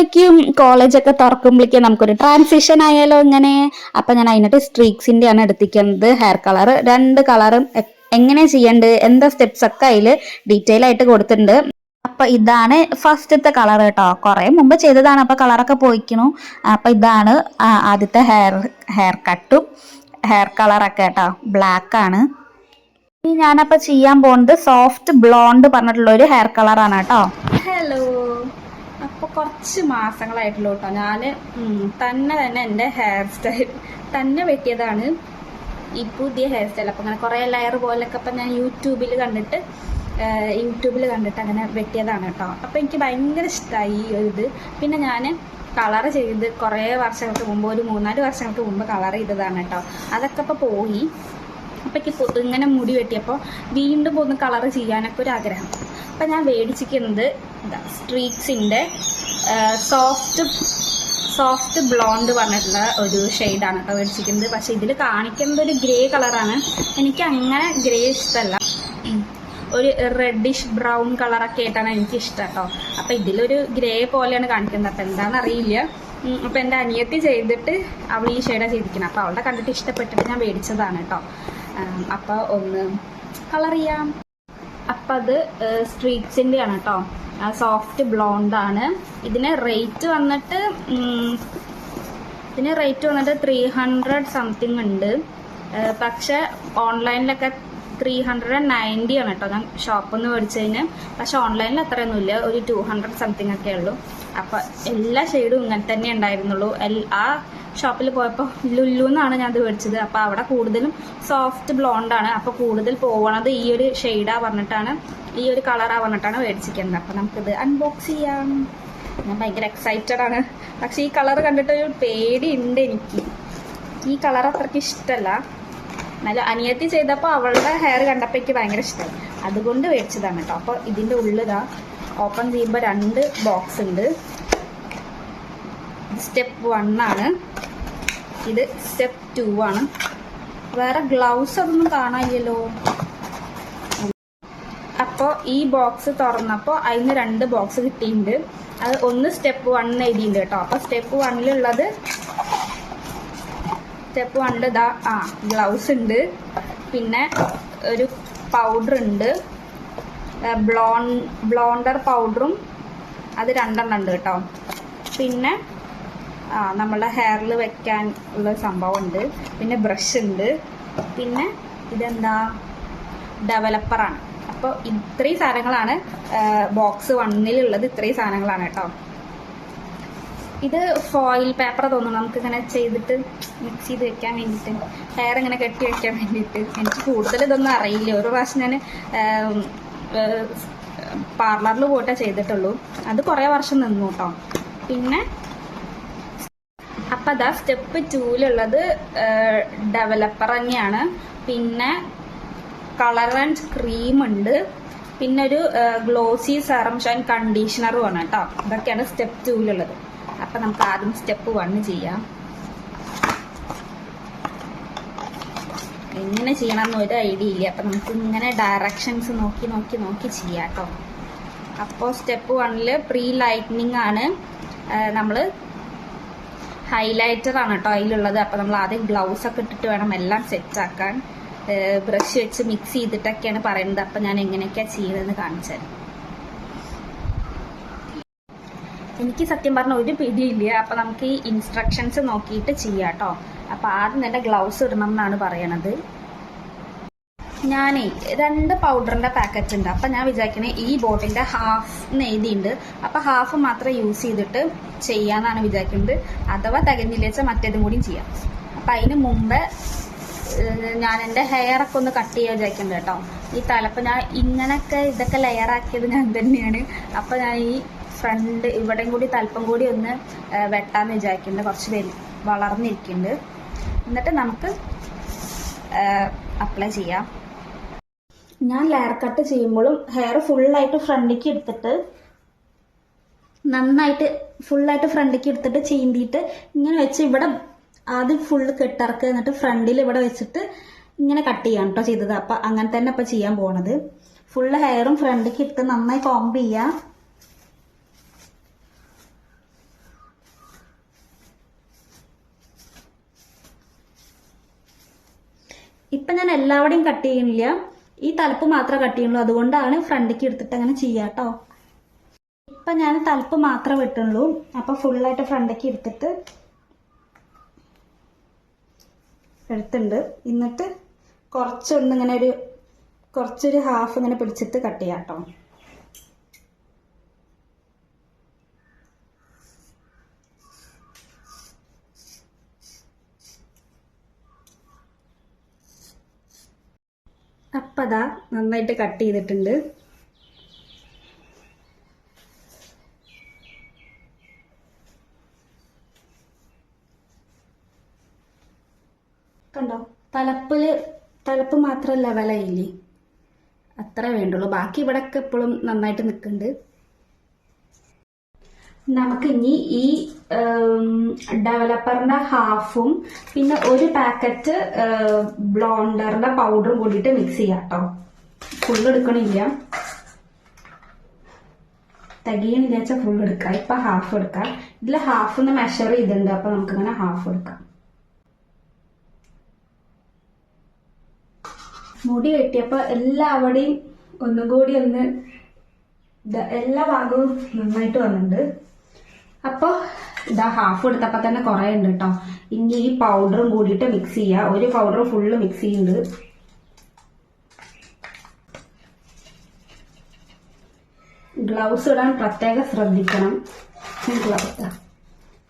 അപ്പോഴേക്കും കോളേജൊക്കെ തുറക്കുമ്പോഴേക്കും നമുക്കൊരു ട്രാൻസിഷൻ ആയാലോ ഇങ്ങനെ. അപ്പൊ ഞാൻ അതിനായിട്ട് സ്ട്രീക്സിന്റെ ആണ് എടുത്തിരിക്കുന്നത് ഹെയർ കളർ രണ്ട് കളറും എങ്ങനെ ചെയ്യണ്ട് എന്താ സ്റ്റെപ്സ് ഒക്കെ അതിൽ ഡീറ്റെയിൽ ആയിട്ട് കൊടുത്തിട്ടുണ്ട്. അപ്പൊ ഇതാണ് ഫസ്റ്റത്തെ കളർ കേട്ടോ. കുറെ മുമ്പ് ചെയ്തതാണ്. അപ്പൊ കളറൊക്കെ പോയിക്കണു. അപ്പൊ ഇതാണ് ആദ്യത്തെ ഹെയർ ഹെയർ കട്ടും ഹെയർ കളറൊക്കെ കേട്ടോ. ബ്ലാക്ക് ആണ്. ഇനി ഞാനപ്പോ ചെയ്യാൻ പോകുന്നത് സോഫ്റ്റ് ബ്ലോണ്ട് പറഞ്ഞിട്ടുള്ള ഒരു ഹെയർ കളറാണ് കേട്ടോ. ഹലോ കുറച്ച് മാസങ്ങളായിട്ടുള്ളൂ കേട്ടോ ഞാൻ തന്നെ തന്നെ എന്റെ ഹെയർ സ്റ്റൈൽ തന്നെ വെട്ടിയതാണ്. ഈ പുതിയ ഹെയർ സ്റ്റൈൽ അപ്പൊ അങ്ങനെ കുറേ ലെയർ പോലൊക്കെ ഇപ്പൊ ഞാൻ യൂട്യൂബിൽ കണ്ടിട്ട് യൂട്യൂബിൽ കണ്ടിട്ട് അങ്ങനെ വെട്ടിയതാണ് കേട്ടോ. അപ്പൊ എനിക്ക് ഭയങ്കര ഇഷ്ടമായി ഈ ഒരു ഇത്. പിന്നെ ഞാൻ കളർ ചെയ്ത് കുറേ വർഷങ്ങൾക്ക് മുമ്പ് ഒരു മൂന്നാൽ വർഷങ്ങൾക്ക് മുമ്പ് കളർ ചെയ്തതാണ് കേട്ടോ. അതൊക്കെ ഇപ്പൊ പോയി. അപ്പൊ എനിക്ക് ഇങ്ങനെ മുടി വെട്ടിയപ്പോൾ വീണ്ടും ഒന്ന് കളർ ചെയ്യാനൊക്കെ ഒരു ആഗ്രഹം. അപ്പൊ ഞാൻ മേടിച്ചിരിക്കുന്നത് സ്ട്രീക്സിന്റെ സോഫ്റ്റ് സോഫ്റ്റ് ബ്ലോണ്ട് പറഞ്ഞിട്ടുള്ള ഒരു ഷെയ്ഡാണ് കേട്ടോ മേടിച്ചിരിക്കുന്നത്. പക്ഷേ ഇതിൽ കാണിക്കുന്നത് ഒരു ഗ്രേ കളറാണ് എനിക്ക് അങ്ങനെ ഗ്രേ ഇഷ്ടമല്ല ഒരു റെഡിഷ് ബ്രൗൺ കളറൊക്കെ ആയിട്ടാണ് എനിക്ക് ഇഷ്ടം കേട്ടോ. അപ്പൊ ഇതിലൊരു ഗ്രേ പോലെയാണ് കാണിക്കുന്നത്. അപ്പൊ എന്താണെന്ന് അറിയില്ല. അപ്പം എന്റെ അനിയത്തി ചെയ്തിട്ട് അവൾ ഈ ഷെയ്ഡാണ് ചെയ്തിരിക്കുന്നത് അപ്പോൾ അവളുടെ കണ്ടിട്ട് ഇഷ്ടപ്പെട്ടിട്ട് ഞാൻ മേടിച്ചതാണ് കേട്ടോ. അപ്പോൾ അപ്പൊ ഒന്ന് കളർ ചെയ്യാം. അപ്പം അത് സ്ട്രീറ്റ്സിന്റെ ആണ് കേട്ടോ സോഫ്റ്റ് ബ്ലോണ്ട് ആണ്. ഇതിന് റേറ്റ് വന്നിട്ട് ഇതിന് റേറ്റ് വന്നിട്ട് ത്രീ ഹൺഡ്രഡ് സംതിങ് ഉണ്ട്. പക്ഷെ ഓൺലൈനിലൊക്കെ ത്രീ ഹൺഡ്രഡ് ആൻഡ് നയന്റി ആണ് കേട്ടോ ഞാൻ ഷോപ്പിൽ നിന്ന് മേടിച്ചതിന്. പക്ഷെ ഓൺലൈനിൽ അത്രയൊന്നുമില്ല. ഒരു ടു ഹൺഡ്രഡ് സംതിങ് ഒക്കെ ഉള്ളൂ. അപ്പൊ എല്ലാ ഷെയ്ഡും ഇങ്ങനെ തന്നെ ഉണ്ടായിരുന്നുള്ളൂ. ആ ഷോപ്പിൽ പോയപ്പോൾ ലുല്ലു എന്നാണ് ഞാനത് മേടിച്ചത്. അപ്പോൾ അവിടെ കൂടുതലും സോഫ്റ്റ് ബ്ലോണ്ടാണ് അപ്പോൾ അപ്പൊ കൂടുതൽ പോവണത് ഈ ഒരു ഷെയ്ഡാണ് പറഞ്ഞിട്ടാണ് ഈ ഒരു കളറാണ് പറഞ്ഞിട്ടാണ് മേടിച്ചിരിക്കുന്നത്. അപ്പോൾ നമുക്കിത് അൺബോക്സ് ചെയ്യാം. ഞാൻ ഭയങ്കര എക്സൈറ്റഡ് ആണ്. പക്ഷേ ഈ കളർ കണ്ടിട്ട് ഒരു പേടി ഉണ്ട് എനിക്ക്. ഈ കളർ അത്രയ്ക്ക് ഇഷ്ടമല്ല എന്നാലും അനിയത്തി ചെയ്തപ്പോൾ അവളുടെ ഹെയർ കണ്ടപ്പോൾ എനിക്ക് ഭയങ്കര ഇഷ്ടമായി. അതുകൊണ്ട് മേടിച്ചതാണ് കേട്ടോ. അപ്പോൾ ഇതിന്റെ ഉള്ളിലാണ് ഓപ്പൺ ചെയ്യുമ്പോൾ രണ്ട് ബോക്സ് ഉണ്ട്. സ്റ്റെപ്പ് വൺ ആണ് ഇത് സ്റ്റെപ്പ് ടു ആണ്. വേറെ ഗ്ലൗസ് അതൊന്നും കാണാനില്ലല്ലോ. അപ്പോൾ ഈ ബോക്സ് തുറന്നപ്പോൾ അതിന് രണ്ട് ബോക്സ് കിട്ടിയിട്ടുണ്ട് അത് ഒന്ന് സ്റ്റെപ്പ് വൺ എഴുതിയിട്ടുണ്ട് കേട്ടോ. അപ്പോൾ സ്റ്റെപ്പ് വണ്ണിലുള്ളത് സ്റ്റെപ്പ് വണ്ണിൽ ഇതാ ആ ഗ്ലൗസ് ഉണ്ട് പിന്നെ ഒരു പൗഡർ ഉണ്ട് ബ്ലോൺ ബ്ലോണ്ടർ പൗഡറും അത് രണ്ടെണ്ണം ഉണ്ട് കേട്ടോ. പിന്നെ നമ്മളുടെ ഹെയറിൽ വെക്കാൻ ഉള്ള സംഭവം ഉണ്ട് പിന്നെ ബ്രഷ് ഉണ്ട്. പിന്നെ ഇതെന്താ? ഡെവലപ്പറാണ് അപ്പോൾ ഇത്രയും സാധനങ്ങളാണ് ബോക്സ് വണ്ണിലുള്ളത് ഇത്രയും സാധനങ്ങളാണ് കേട്ടോ. ഇത് ഫോയിൽ പേപ്പർ തോന്നുന്നു. നമുക്ക് ഇങ്ങനെ ചെയ്തിട്ട് മിക്സ് ചെയ്ത് വെക്കാൻ വേണ്ടിയിട്ട് ഹെയർ ഇങ്ങനെ കെട്ടി വെക്കാൻ വേണ്ടിയിട്ട് എനിക്ക് കൂടുതൽ ഇതൊന്നും അറിയില്ല. ഒരു പ്രാവശ്യം ഞാൻ പാർലറിൽ പോയിട്ടേ ചെയ്തിട്ടുള്ളൂ. അത് കുറേ വർഷം നിന്നു കേട്ടോ. പിന്നെ അപ്പം അതാ സ്റ്റെപ്പ് ടൂവിലുള്ളത് ഡെവലപ്പർ തന്നെയാണ്. പിന്നെ കളർ ആൻഡ് ക്രീം ഉണ്ട്. പിന്നെ ഒരു ഗ്ലോസി സെറംഷ് ഷൈൻ കണ്ടീഷണറും ആണ് കേട്ടോ ഇതൊക്കെയാണ് സ്റ്റെപ്പ് ടൂവിലുള്ളത് അപ്പൊ നമുക്ക് ആദ്യം സ്റ്റെപ്പ് വണ്ണ് ചെയ്യാം. എങ്ങനെ ചെയ്യണം എന്ന് ഒരു ഐഡിയ ഇല്ല. അപ്പൊ നമുക്ക് ഇങ്ങനെ ഡയറക്ഷൻസ് നോക്കി നോക്കി നോക്കി ചെയ്യാം കേട്ടോ അപ്പോൾ സ്റ്റെപ്പ് വണ്ണിൽ പ്രീ ലൈറ്റനിങ് ആണ്. നമ്മൾ ഹൈലൈറ്റർ ആണ് കേട്ടോ അതിലുള്ളത്. അപ്പൊ നമ്മൾ ആദ്യം ഗ്ലൗസ് ഒക്കെ ഇട്ടിട്ട് വേണം എല്ലാം സെറ്റ് ആക്കാൻ. ബ്രഷ് വെച്ച് മിക്സ് ചെയ്തിട്ടൊക്കെയാണ് പറയുന്നത്. അപ്പൊ ഞാൻ എങ്ങനെയൊക്കെയാ ചെയ്യുന്നതെന്ന് കാണിച്ചു എനിക്ക് സത്യം പറഞ്ഞ ഒരു പിടിയില്ല. അപ്പൊ നമുക്ക് ഈ ഇൻസ്ട്രക്ഷൻസ് നോക്കിയിട്ട് ചെയ്യാം കേട്ടോ. അപ്പൊ ആദ്യം തന്നെ ഗ്ലൗസ് ഇടണം എന്നാണ് പറയണത്. ഞാനേ രണ്ട് പൗഡറിന്റെ പാക്കറ്റ് ഉണ്ട്. അപ്പൊ ഞാൻ വിചാരിക്കണേ ഈ ബോട്ടിന്റെ ഹാഫ് എഴുതിയിട്ടുണ്ട് അപ്പൊ ഹാഫ് മാത്രം യൂസ് ചെയ്തിട്ട് ചെയ്യാന്നാണ് വിചാരിക്കുന്നത് അഥവാ തികഞ്ഞില്ല വെച്ചാൽ മറ്റേതും കൂടിയും ചെയ്യാം. അപ്പൊ അതിന് മുമ്പേ ഞാൻ എന്റെ ഹെയർ ഒക്കെ ഒന്ന് കട്ട് ചെയ്യാൻ വിചാരിക്കുന്നുണ്ട് കേട്ടോ. ഈ തലപ്പ് ഞാൻ ഇങ്ങനൊക്കെ ഇതൊക്കെ ലെയർ ആക്കിയത് ഞാൻ തന്നെയാണ്. അപ്പൊ ഞാൻ ഈ ഫ്രണ്ട് ഇവിടെയും കൂടി തലപ്പം കൂടി ഒന്ന് വെട്ടാമെന്ന് വിചാരിക്കുന്നുണ്ട് കുറച്ച് വലു വളർന്നിരിക്കുന്നുണ്ട് എന്നിട്ട് നമുക്ക് അപ്ലൈ ചെയ്യാം. ഞാൻ ലെയർ കട്ട് ചെയ്യുമ്പോഴും ഹെയർ ഫുള്ളായിട്ട് ഫ്രണ്ടിലേക്ക് എടുത്തിട്ട് നന്നായിട്ട് ഫുള്ളായിട്ട് ഫ്രണ്ടിലേക്ക് എടുത്തിട്ട് ചീന്തിയിട്ട് ഇങ്ങനെ വെച്ച് ഇവിടെ ആദ്യം ഫുള്ള് കെട്ടിറക്കുക എന്നിട്ട് ഫ്രണ്ടിൽ ഇവിടെ വെച്ചിട്ട് ഇങ്ങനെ കട്ട് ചെയ്യാം കേട്ടോ ചെയ്തത്. അപ്പം അങ്ങനെ തന്നെ ഇപ്പം ചെയ്യാൻ പോണത്. ഫുള്ള് ഹെയറും ഫ്രണ്ടിലേക്ക് ഇട്ട് നന്നായി കോംബ് ചെയ്യാം. ഇപ്പം ഞാൻ എല്ലാവരുടെയും കട്ട് ചെയ്യണില്ല. ഈ തലപ്പ് മാത്രമേ കട്ടിയുള്ളൂ അതുകൊണ്ടാണ് ഫ്രണ്ടിക്ക് എടുത്തിട്ട് അങ്ങനെ ചെയ്യാട്ടോ ഇപ്പൊ ഞാൻ തലപ്പ് മാത്രമേ വെട്ടുള്ളൂ. അപ്പൊ ഫുള്ളായിട്ട് ഫ്രണ്ടിക്ക് എടുത്തിട്ട് എടുത്തുണ്ട് എന്നിട്ട് കുറച്ചൊന്ന് ഇങ്ങനെ ഒരു കുറച്ചൊരു ഹാഫ് ഇങ്ങനെ പിടിച്ചിട്ട് കട്ട് ചെയ്യാം കേട്ടോ അപ്പം നന്നായിട്ട് കട്ട് ചെയ്തിട്ടുണ്ട്. കണ്ടോ? തലപ്പിൽ തലപ്പ് മാത്രം ലെവലായില്ലേ അത്ര വേണ്ടുള്ളൂ. ബാക്കി ഇവിടെയൊക്കെ എപ്പോഴും നന്നായിട്ട് നിൽക്കുന്നുണ്ട് നമുക്ക് ഇനി ഈ ഡെവലപ്പറിന്റെ ഹാഫും പിന്നെ ഒരു പാക്കറ്റ് ബ്ലോണ്ടറിന്റെ പൗഡറും കൂടിയിട്ട് മിക്സ് ചെയ്യാം കേട്ടോ ഫുള്ള് എടുക്കണില്ല. തികയണില്ല വെച്ചാൽ ഫുൾ എടുക്കാം. ഇപ്പൊ ഹാഫ് എടുക്കാം. ഇതിൽ ഹാഫ് ഒന്ന് മെഷർ ചെയ്തിട്ടുണ്ട്. അപ്പൊ നമുക്ക് ഇങ്ങനെ ഹാഫ് എടുക്കാം. മുടി വെട്ടിയപ്പോ എല്ലാവിടെയും ഒന്നും കൂടി ഒന്ന് എല്ലാ ഭാഗവും നന്നായിട്ട് വന്നിട്ടുണ്ട്. അപ്പോൾ ഇതാ ഹാഫ് എടുത്തപ്പോൾ തന്നെ കുറേ ഉണ്ട് കേട്ടോ ഇനി ഈ പൗഡറും കൂടിയിട്ട് മിക്സ് ചെയ്യുക ഒരു പൗഡർ ഫുള്ള് മിക്സ് ചെയ്യുന്നുണ്ട് ഗ്ലൗസ് ഇടാൻ പ്രത്യേകം ശ്രദ്ധിക്കണം. ഗ്ലൗസ്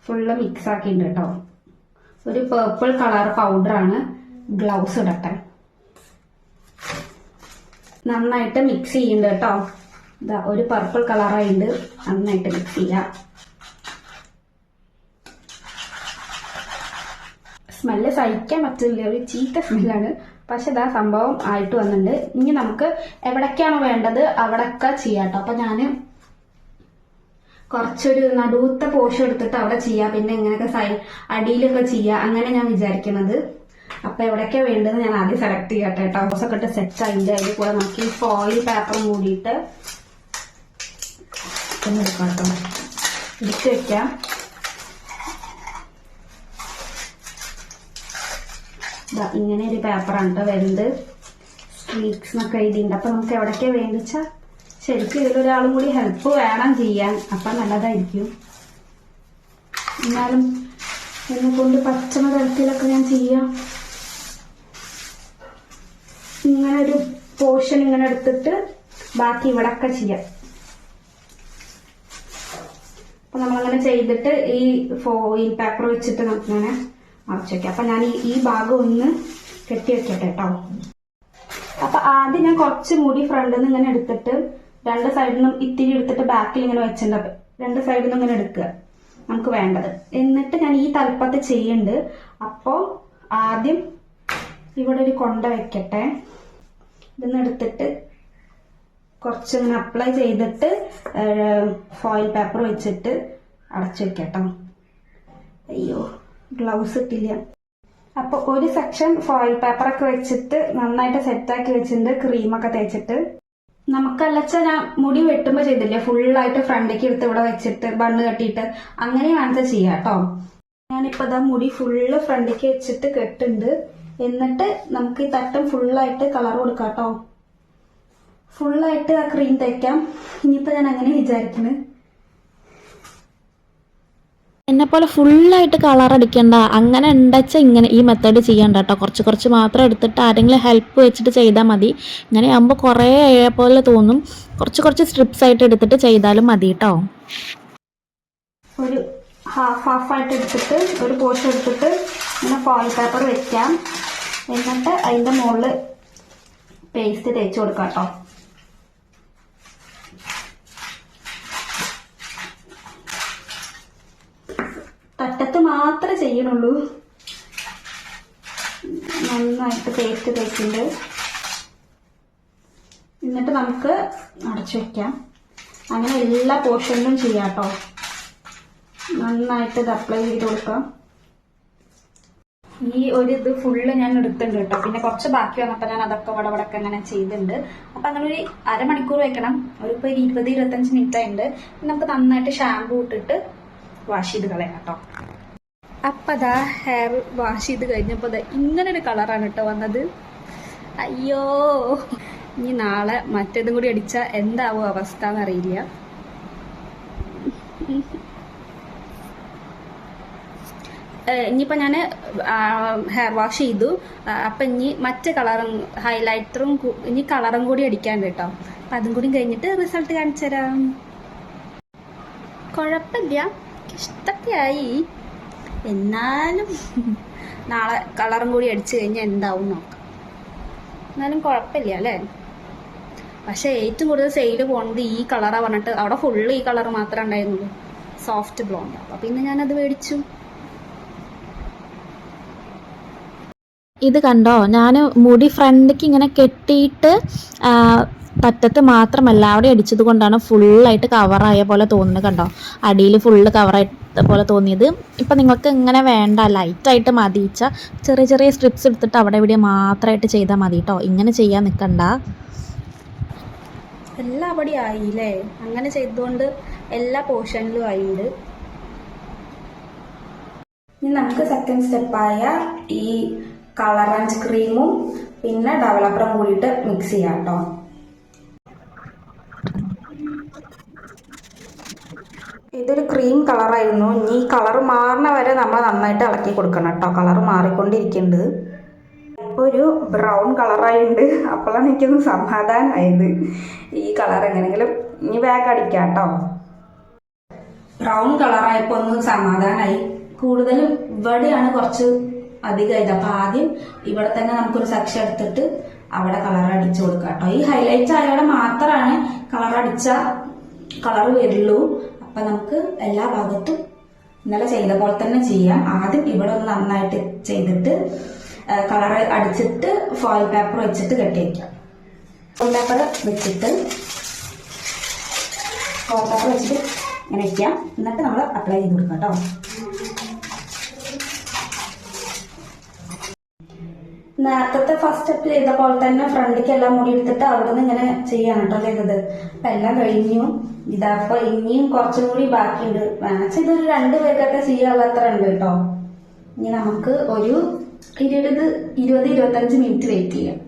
ഫുള്ള് മിക്സ് ആക്കിയിട്ടുണ്ട് കേട്ടോ ഒരു പേർപ്പിൾ കളർ പൗഡറാണ് ഗ്ലൗസ് ഇടട്ടെ. നന്നായിട്ട് മിക്സ് ചെയ്യുന്നുണ്ട് കേട്ടോ ഒരു പർപ്പിൾ കളറായിട്ട് നന്നായിട്ട് മിക്സ് ചെയ്യാം. സ്മെല്ല് സഹിക്കാൻ പറ്റില്ല ഒരു ചീത്ത സ്മെല്ലാണ് പക്ഷെ ഇതാ സംഭവം ആയിട്ട് വന്നിട്ടുണ്ട്. ഇനി നമുക്ക് എവിടേക്കാണോ വേണ്ടത് അവിടൊക്കെ ചെയ്യാം കേട്ടോ അപ്പൊ ഞാൻ കുറച്ചൊരു നടുവത്തെ പോഷൻ എടുത്തിട്ട് അവിടെ ചെയ്യാം. പിന്നെ ഇങ്ങനെയൊക്കെ സൈ അടിയിലൊക്കെ ചെയ്യാം. അങ്ങനെ ഞാൻ വിചാരിക്കുന്നത് അപ്പൊ എവിടേക്കാ വേണ്ടത് ഞാൻ ആദ്യം സെലക്ട് ചെയ്യട്ടെ കേട്ടോ ഒക്കെ ഇട്ട് സെറ്റ് ആയിട്ട് അതിൽ കൂടെ നമുക്ക് ഈ ഫോയിൽ പേപ്പറും കൂടിയിട്ട് എടുക്കാം കേട്ടോ എടുത്ത് വെക്കാം. ഇങ്ങനെ ഒരു പേപ്പറാണ് കേട്ടോ വരുന്നത്. സ്ട്രീക്സ് എന്നൊക്കെ എഴുതിയിട്ടുണ്ട്. അപ്പൊ നമുക്ക് എവിടേക്കാ വേണ്ടിച്ച ശരിക്കും ഇതിലൊരാളും കൂടി ഹെൽപ്പ് വേണം ചെയ്യാൻ. അപ്പൊ നല്ലതായിരിക്കും. എന്നാലും എന്നെ കൊണ്ട് പറ്റുന്ന തരത്തിലൊക്കെ ഞാൻ ചെയ്യാം. ഇങ്ങനെ ഒരു പോർഷൻ ഇങ്ങനെ എടുത്തിട്ട് ബാക്കി ഇവിടൊക്കെ ചെയ്യാം. അപ്പൊ നമ്മളങ്ങനെ ചെയ്തിട്ട് ഈ ഫോയിൽ പേപ്പർ വെച്ചിട്ട് നമുക്കിങ്ങനെ മറച്ചു വെക്കാം അപ്പൊ ഞാൻ ഈ ഭാഗം ഒന്ന് കെട്ടി വെക്കട്ടെ കേട്ടോ അപ്പൊ ആദ്യം ഞാൻ കുറച്ച് മുടി ഫ്രണ്ടിൽ നിന്ന് ഇങ്ങനെ എടുത്തിട്ട് രണ്ട് സൈഡിൽ നിന്നും ഇത്തിരി എടുത്തിട്ട് ബാക്കിൽ ഇങ്ങനെ വെച്ചിട്ടുണ്ട് രണ്ട് സൈഡിൽ നിന്നും ഇങ്ങനെ എടുക്കുക. നമുക്ക് വേണ്ടത്. എന്നിട്ട് ഞാൻ ഈ തലപ്പത്ത് ചെയ്യുന്നുണ്ട് അപ്പോ ആദ്യം ഇവിടെ ഒരു കൊണ്ട വെക്കട്ടെ. ഇതൊന്ന് എടുത്തിട്ട് കുറച്ച് ഇങ്ങനെ അപ്ലൈ ചെയ്തിട്ട് ഫോയിൽ പേപ്പർ വെച്ചിട്ട് അടച്ചു വെക്കട്ടോ. അയ്യോ. ഗ്ലൗസ് ഇട്ടില്ല. അപ്പൊ ഒരു സെക്ഷൻ ഫോയിൽ പേപ്പറൊക്കെ വെച്ചിട്ട് നന്നായിട്ട് സെറ്റാക്കി വെച്ചിട്ടുണ്ട്. ക്രീമൊക്കെ തേച്ചിട്ട്. നമുക്കല്ലച്ച ഞാൻ മുടി വെട്ടുമ്പോ ചെയ്തില്ലേ? ഫുള്ളായിട്ട് ഫ്രണ്ടിലേക്ക് എടുത്ത് ഇവിടെ വെച്ചിട്ട് ബണ്ണ് കെട്ടിയിട്ട്. അങ്ങനെ ചെയ്യാട്ടോ ചെയ്യാം കേട്ടോ. ഞാനിപ്പോ ഇതാ മുടി ഫുള്ള് ഫ്രണ്ടിലേക്ക് വെച്ചിട്ട് കെട്ടുണ്ട്. എന്നിട്ട് നമുക്ക് ഈ തട്ടം ഫുള്ളായിട്ട് കളർ കൊടുക്കാം കേട്ടോ. ഫുള്ളായിട്ട് ആ ക്രീം തേക്കാം. ഇനിയിപ്പോ ഞാൻ അങ്ങനെ വിചാരിക്കുന്നത് എന്നെ പോലെ ഫുള്ളായിട്ട് കളർ അടിക്കണ്ട. അങ്ങനെ ഉണ്ടച്ച ഇങ്ങനെ ഈ മെത്തേഡ് ചെയ്യണ്ട കേട്ടോ കുറച്ച് കുറച്ച് മാത്രം എടുത്തിട്ട് ആരെങ്കിലും ഹെൽപ്പ് വെച്ചിട്ട് ചെയ്താൽ മതി. ഇങ്ങനെ ആകുമ്പോൾ കുറേ പോലെ തോന്നും. കുറച്ച് കുറച്ച് സ്ട്രിപ്സ് ആയിട്ട് എടുത്തിട്ട് ചെയ്താലും മതി കേട്ടോ ഒരു ഹാഫ് ഹാഫ് ആയിട്ട് എടുത്തിട്ട് ഒരു പോർഷൻ എടുത്തിട്ട് ഇങ്ങനെ ഫോയിൽ പേപ്പർ വെക്കാം. എന്നിട്ട് അതിന്റെ മുകളിൽ പേസ്റ്റ് തേച്ച് കൊടുക്കാം കേട്ടോ തട്ടത്ത് മാത്രമേ ചെയ്യണുള്ളൂ നന്നായിട്ട് പേസ്റ്റ് തേക്കുണ്ട് എന്നിട്ട് നമുക്ക് അടച്ചു വെക്കാം. അങ്ങനെ എല്ലാ പോർഷനിലും ചെയ്യാം കേട്ടോ. നന്നായിട്ട് ഇത് അപ്ലൈ ചെയ്ത് കൊടുക്കാം. ഈ ഒരു ഇത് ഫുള്ള് ഞാൻ എടുത്തിട്ടുണ്ട് കേട്ടോ. പിന്നെ കുറച്ച് ബാക്കി വന്നപ്പോൾ ഞാൻ അതൊക്കെ ഇവിടെ അങ്ങനെ ചെയ്തിട്ടുണ്ട്. അപ്പൊ അങ്ങനെ ഒരു അരമണിക്കൂർ വെക്കണം. ഒരു ഇപ്പൊ ഒരു ഇരുപത് ഇരുപത്തഞ്ച് മിനിറ്റ് ആയിട്ടുണ്ട്. നമുക്ക് നന്നായിട്ട് ഷാമ്പൂ ഇട്ടിട്ട് വാഷ് ചെയ്ത് കളയാം കേട്ടോ. അപ്പൊ അതാ ഹെയർ വാഷ് ചെയ്ത് കഴിഞ്ഞപ്പോ ഇങ്ങനൊരു കളറാണ് കേട്ടോ വന്നത്. അയ്യോ. ഇനി നാളെ മറ്റേതും കൂടി അടിച്ചാൽ എന്താവും അവസ്ഥ എന്നറിയില്ല. ഇനിയിപ്പോൾ ഞാൻ ഹെയർ വാഷ് ചെയ്തു. അപ്പൊ ഇനി മറ്റേ കളറും ഹൈലൈറ്ററും ഇനി കളറും കൂടി അടിക്കാൻ കേട്ടോ. അപ്പം അതും കൂടി കഴിഞ്ഞിട്ട് റിസൾട്ട് കാണിച്ചു തരാം കുഴപ്പമില്ല. ഇഷ്ടമൊക്കെ ആയി എന്നാലും നാളെ കളറും കൂടി അടിച്ചു കഴിഞ്ഞാൽ എന്താവും നോക്കാം. എന്നാലും കുഴപ്പമില്ല അല്ലേ? പക്ഷെ ഏറ്റവും കൂടുതൽ സെയിൽ പോകുന്നത് ഈ കളറാണ് പറഞ്ഞിട്ട് അവിടെ ഫുള്ള് ഈ കളർ മാത്രമേ ഉണ്ടായിരുന്നുള്ളൂ. സോഫ്റ്റ് ബ്ലോണ്ട് അപ്പോൾ പിന്നെ ഞാനത് മേടിച്ചു. ഇത് കണ്ടോ? ഞാൻ മുടി ഫ്രണ്ടിക്ക് ഇങ്ങനെ കെട്ടിയിട്ട് പറ്റത്ത് മാത്രമല്ല അവിടെ അടിച്ചത് കൊണ്ടാണ് ഫുള്ളായിട്ട് കവറായ പോലെ തോന്നുന്നത് കണ്ടോ? അടിയിൽ ഫുള്ള് കവറായ പോലെ തോന്നിയത്. ഇപ്പം നിങ്ങൾക്ക് ഇങ്ങനെ വേണ്ട ലൈറ്റായിട്ട് മതിച്ച ചെറിയ ചെറിയ സ്ട്രിപ്സ് എടുത്തിട്ട് അവിടെ ഇവിടെ മാത്രമായിട്ട് ചെയ്താൽ മതി കേട്ടോ ഇങ്ങനെ ചെയ്യാൻ നിൽക്കണ്ട എല്ലാ അവിടെ ആയില്ലേ? അങ്ങനെ ചെയ്തുകൊണ്ട് എല്ലാ പോർഷനിലും ആയിണ്ട്. ഇനി നമുക്ക് സെക്കൻഡ് സ്റ്റെപ്പായ ഈ കളർ ആൻഡ് ക്രീമും പിന്നെ ഡെവലപ്പറും കൂടിയിട്ട് മിക്സ് ചെയ്യാം കേട്ടോ ഇതൊരു ക്രീം കളറായിരുന്നു ഇനി ഈ കളർ മാറണ വരെ നമ്മൾ നന്നായിട്ട് ഇളക്കി കൊടുക്കണം കേട്ടോ കളർ മാറിക്കൊണ്ടിരിക്കുന്നുണ്ട് ഇപ്പോൾ ഒരു ബ്രൗൺ കളറായിട്ടുണ്ട് അപ്പോഴാണ് എനിക്കൊന്ന് സമാധാനമായത് ഈ കളർ എങ്ങനെയെങ്കിലും ഇനി ബാഗ് അടിക്കാം കേട്ടോ ബ്രൗൺ കളറായപ്പോൾ ഒന്ന് സമാധാനമായി കൂടുതലും ഇവിടെയാണ് കുറച്ച് അധികമായത് അപ്പൊ ആദ്യം ഇവിടെ തന്നെ നമുക്കൊരു സെക്ഷൻ എടുത്തിട്ട് അവിടെ കളർ അടിച്ചു കൊടുക്കാം കേട്ടോ. ഈ ഹൈലൈറ്റ് ആയവിടെ മാത്രമാണ് കളർ അടിച്ച കളർ വരുള്ളൂ. അപ്പൊ നമുക്ക് എല്ലാ ഭാഗത്തും ഇന്നലെ ചെയ്ത പോലെ തന്നെ ചെയ്യാം. ആദ്യം ഇവിടെ ഒന്ന് നന്നായിട്ട് ചെയ്തിട്ട് കളർ അടിച്ചിട്ട് ഫോയിൽ പേപ്പർ വെച്ചിട്ട് കെട്ടി വയ്ക്കാം ഫോയിൽ പേപ്പർ വെച്ചിട്ട് ഫോയിൽ പേപ്പർ വെച്ചിട്ട് ഇങ്ങനെ വയ്ക്കാം എന്നിട്ട് നമ്മൾ അപ്ലൈ ചെയ്ത് കൊടുക്കാം കേട്ടോ. നേരത്തെ ഫസ്റ്റ് സ്റ്റെപ്പ് ചെയ്ത പോലെ തന്നെ ഫ്രണ്ടിലേക്ക് എല്ലാം മുടി എടുത്തിട്ട് അവിടെ നിന്ന് ഇങ്ങനെ ചെയ്യാണ് കേട്ടോ ചെയ്തത്. അപ്പൊ എല്ലാം കഴിഞ്ഞു. ഇതാപ്പോ ഇനിയും കുറച്ചും കൂടി ബാക്കിയുണ്ട്. മാച്ച് ഇതൊരു രണ്ട് പേർക്കൊക്കെ ചെയ്യാനുള്ള അത്ര ഉണ്ട് കേട്ടോ ഇനി നമുക്ക് ഒരു ഇരുപത് ഇരുപത് ഇരുപത്തഞ്ച് മിനിറ്റ് വെയിറ്റ് ചെയ്യാം.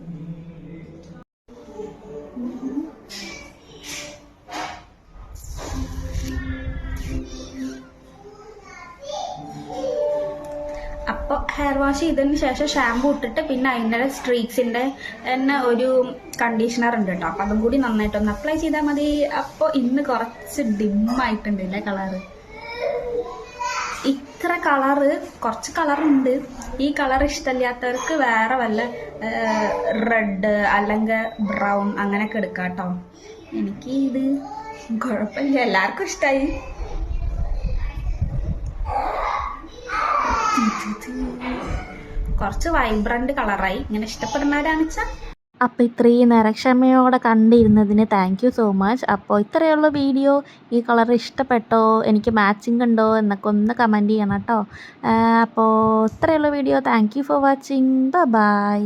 ഹെയർ വാഷ് ചെയ്തതിന് ശേഷം ഷാമ്പു ഇട്ടിട്ട് പിന്നെ അതിന്റെ സ്ട്രീക്സിന്റെ തന്നെ ഒരു കണ്ടീഷണർ ഉണ്ട് കേട്ടോ അപ്പം അതും കൂടി നന്നായിട്ടൊന്ന് അപ്ലൈ ചെയ്താൽ മതി. അപ്പോൾ ഇന്ന് കുറച്ച് ഡിമ്മായിട്ടുണ്ട് അല്ലേ കളറ് ഇത്ര കളറ് കുറച്ച് കളറുണ്ട് ഈ കളർ ഇഷ്ടമില്ലാത്തവർക്ക് വേറെ വല്ല റെഡ് അല്ലെങ്കിൽ ബ്രൗൺ അങ്ങനെയൊക്കെ എടുക്കാം കേട്ടോ എനിക്ക് ഇത് കുഴപ്പമില്ല. എല്ലാവർക്കും ഇഷ്ടമായി കുറച്ച് വൈബ്രന്റ് കളറായി ഇങ്ങനെ ഇഷ്ടപ്പെടുന്നവരാണെന്ന് വെച്ചാൽ അപ്പോൾ ഇത്രയും നിരക്ഷമയോടെ കണ്ടിരുന്നതിന് താങ്ക് യു സോ മച്ച് അപ്പോൾ ഇത്രയുള്ള വീഡിയോ ഈ കളർ ഇഷ്ടപ്പെട്ടോ എനിക്ക് മാച്ചിങ് ഉണ്ടോ എന്നൊക്കെ ഒന്ന് കമന്റ് ചെയ്യണം കേട്ടോ അപ്പോൾ ഇത്രയുള്ള video thank you for watching ബ ബൈ